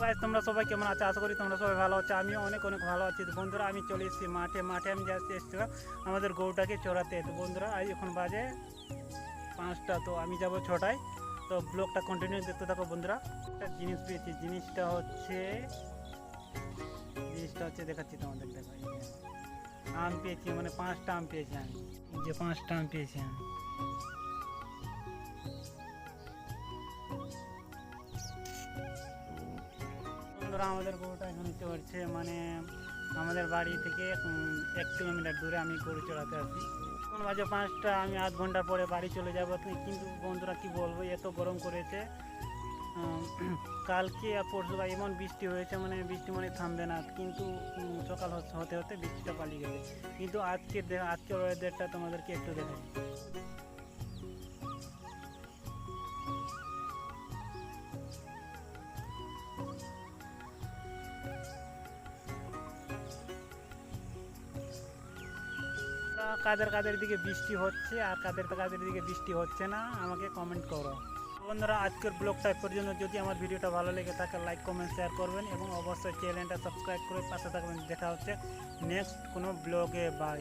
Guys তোমরা সবাই কেমন আছো? আশা করি তোমরা সবাই ভালো আছো। আমি অনেক অনেক ভালো আছি। তো বন্ধুরা, আমি চলে এসেছি মাঠে। মাঠে আমি যাচ্ছি এসেছিলাম আমাদের গরুটাকে চড়াতে। তো বন্ধুরা, আজ এখন বাজে পাঁচটা, তো আমি যাব ছটায়। তো ব্লগটা কন্টিনিউ দেখতে থাকো বন্ধুরা। একটা জিনিস পেয়েছি, জিনিসটা হচ্ছে জিনিসটা হচ্ছে দেখাচ্ছি তোমাদের আম পেয়েছি মানে পাঁচটা আম পেয়েছি আমি। যে পাঁচটা আম পেয়েছি আমি। বন্ধুরা, আমাদের গরুটা এখন চড়ছে মানে আমাদের বাড়ি থেকে এক কিলোমিটার দূরে আমি গরু চড়াতে আসি। এখন বাজে পাঁচটা, আমি আধ ঘণ্টা পরে বাড়ি চলে যাব। কিন্তু বন্ধুরা কি বলব, এত গরম করেছে। কালকে আর পরশু বা এমন বৃষ্টি হয়েছে মানে বৃষ্টি মানে থামবে না। কিন্তু সকাল হতে হতে বৃষ্টিটা পালিয়ে গেছে। কিন্তু আজকের দে- আজকের ওয়েদারটা তোমাদেরকে একটু দেখাই। কাদের কাদের দিকে বৃষ্টি হচ্ছে আর কাদের কাদের দিকে বৃষ্টি হচ্ছে না, আমাকে কমেন্ট করো। বন্ধুরা, আজকের ব্লগটা পর্যন্ত। যদি আমার ভিডিওটা ভালো লেগে থাকে লাইক কমেন্ট শেয়ার করবেন এবং অবশ্যই চ্যানেলটা সাবস্ক্রাইব করে পাশে থাকবেন। দেখা হচ্ছে নেক্সট কোনো ব্লগে বাই